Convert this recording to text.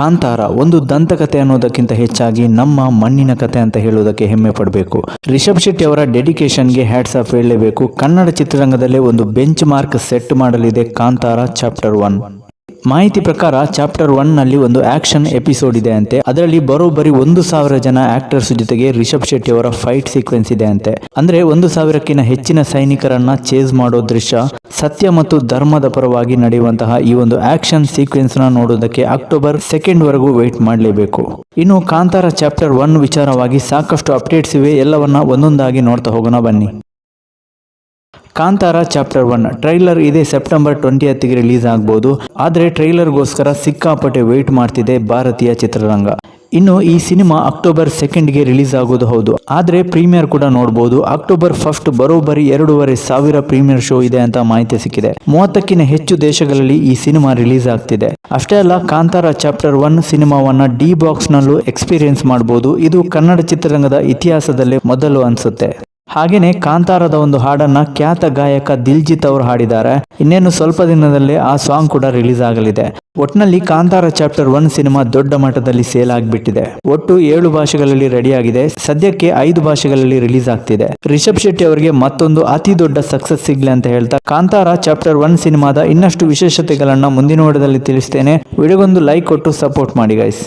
ಕಾಂತಾರ, ಒಂದು ದಂತಕತೆ ಅನ್ನೋದಕ್ಕಿಂತ ಹೆಚ್ಚಾಗಿ ನಮ್ಮ ಮಣ್ಣಿನ ಕತೆ ಅಂತ ಹೇಳುವುದಕ್ಕೆ ಹೆಮ್ಮೆ ಪಡಬೇಕು. ರಿಷಬ್ ಶೆಟ್ಟಿ ಅವರ ಡೆಡಿಕೇಶನ್ಗೆ ಹ್ಯಾಟ್ಸ್ ಆಫ್ ಹೇಳಲೇಬೇಕು. ಕನ್ನಡ ಚಿತ್ರರಂಗದಲ್ಲೇ ಒಂದು ಬೆಂಚ್ ಮಾರ್ಕ್ ಸೆಟ್ ಮಾಡಲಿದೆ ಕಾಂತಾರ ಚಾಪ್ಟರ್ ಒನ್. ಮಾಹಿತಿ ಪ್ರಕಾರ ಚಾಪ್ಟರ್ ಒನ್ನಲ್ಲಿ ಒಂದು ಆಕ್ಷನ್ ಎಪಿಸೋಡ್ ಇದೆ ಅಂತೆ. ಅದರಲ್ಲಿ ಬರೋಬ್ಬರಿ ಒಂದು ಸಾವಿರ ಜನ ಆಕ್ಟರ್ಸ್ ಜೊತೆಗೆ ರಿಷಬ್ ಶೆಟ್ಟಿ ಅವರ ಫೈಟ್ ಸೀಕ್ವೆನ್ಸ್ ಇದೆ ಅಂತೆ. ಅಂದ್ರೆ ಒಂದು ಸಾವಿರಕ್ಕಿಂತ ಹೆಚ್ಚಿನ ಸೈನಿಕರನ್ನ ಚೇಸ್ ಮಾಡೋ ದೃಶ್ಯ. ಸತ್ಯ ಮತ್ತು ಧರ್ಮದ ಪರವಾಗಿ ನಡೆಯುವಂತಹ ಈ ಒಂದು ಆಕ್ಷನ್ ಸೀಕ್ವೆನ್ಸ್ನ ನೋಡೋದಕ್ಕೆ ಅಕ್ಟೋಬರ್ ಸೆಕೆಂಡ್ ವರೆಗೂ ವೇಟ್ ಮಾಡಲೇಬೇಕು. ಇನ್ನು ಕಾಂತಾರ ಚಾಪ್ಟರ್ ಒನ್ ವಿಚಾರವಾಗಿ ಸಾಕಷ್ಟು ಅಪ್ಡೇಟ್ಸ್ ಇವೆ. ಎಲ್ಲವನ್ನ ಒಂದೊಂದಾಗಿ ನೋಡ್ತಾ ಹೋಗೋಣ. ಬನ್ನಿ. ಕಾಂತಾರ ಚಾಪ್ಟರ್ ಒನ್ ಟ್ರೈಲರ್ ಇದೇ ಸೆಪ್ಟೆಂಬರ್ ಟ್ವೆಂಟಿ ಹತ್ತಿಗೆ ರಿಲೀಸ್ ಆಗ್ಬೋದು. ಆದರೆ ಟ್ರೈಲರ್ಗೋಸ್ಕರ ಸಿಕ್ಕಾಪಟ್ಟೆ ವೆಯ್ಟ್ ಮಾಡ್ತಿದೆ ಭಾರತೀಯ ಚಿತ್ರರಂಗ. ಇನ್ನು ಈ ಸಿನಿಮಾ ಅಕ್ಟೋಬರ್ ಸೆಕೆಂಡ್ಗೆ ರಿಲೀಸ್ ಆಗೋದು ಹೌದು. ಆದರೆ ಪ್ರೀಮಿಯರ್ ಕೂಡ ನೋಡಬಹುದು ಅಕ್ಟೋಬರ್ ಫಸ್ಟ್ ಬರೋಬ್ಬರಿ ಎರಡೂವರೆ ಸಾವಿರ ಪ್ರೀಮಿಯರ್ ಶೋ ಇದೆ ಅಂತ ಮಾಹಿತಿ ಸಿಕ್ಕಿದೆ. ಮೂವತ್ತಕ್ಕಿಂತ ಹೆಚ್ಚು ದೇಶಗಳಲ್ಲಿ ಈ ಸಿನಿಮಾ ರಿಲೀಸ್ ಆಗ್ತಿದೆ. ಅಷ್ಟೇ ಅಲ್ಲ, ಕಾಂತಾರ ಚಾಪ್ಟರ್ ಒನ್ ಸಿನಿಮಾವನ್ನ ಡಿ ಬಾಕ್ಸ್ ನಲ್ಲೂ ಎಕ್ಸ್ಪೀರಿಯನ್ಸ್ ಮಾಡಬಹುದು ಇದು ಕನ್ನಡ ಚಿತ್ರರಂಗದ ಇತಿಹಾಸದಲ್ಲೇ ಮೊದಲು ಅನ್ಸುತ್ತೆ. ಹಾಗೇನೆ ಕಾಂತಾರದ ಒಂದು ಹಾಡನ್ನ ಖ್ಯಾತ ಗಾಯಕ ದಿಲ್ಜಿತ್ ಅವರು ಹಾಡಿದ್ದಾರೆ. ಇನ್ನೇನು ಸ್ವಲ್ಪ ದಿನದಲ್ಲಿ ಆ ಸಾಂಗ್ ಕೂಡ ರಿಲೀಸ್ ಆಗಲಿದೆ. ಒಟ್ನಲ್ಲಿ ಕಾಂತಾರ ಚಾಪ್ಟರ್ ಒನ್ ಸಿನಿಮಾ ದೊಡ್ಡ ಮಟ್ಟದಲ್ಲಿ ಸೇಲ್ ಆಗಿಬಿಟ್ಟಿದೆ. ಒಟ್ಟು ಏಳು ಭಾಷೆಗಳಲ್ಲಿ ರೆಡಿ ಆಗಿದೆ. ಸದ್ಯಕ್ಕೆ ಐದು ಭಾಷೆಗಳಲ್ಲಿ ರಿಲೀಸ್ ಆಗ್ತಿದೆ. ರಿಷಬ್ ಶೆಟ್ಟಿ ಅವರಿಗೆ ಮತ್ತೊಂದು ಅತಿ ದೊಡ್ಡ ಸಕ್ಸಸ್ ಸಿಗ್ಲಿ ಅಂತ ಹೇಳ್ತಾ ಕಾಂತಾರ ಚಾಪ್ಟರ್ ಒನ್ ಸಿನಿಮಾದ ಇನ್ನಷ್ಟು ವಿಶೇಷತೆಗಳನ್ನ ಮುಂದಿನ ಓಡದಲ್ಲಿ ತಿಳಿಸ್ತೇನೆ. ವಿಡಿಯೋಗೊಂದು ಲೈಕ್ ಕೊಟ್ಟು ಸಪೋರ್ಟ್ ಮಾಡಿ ಗೈಸ್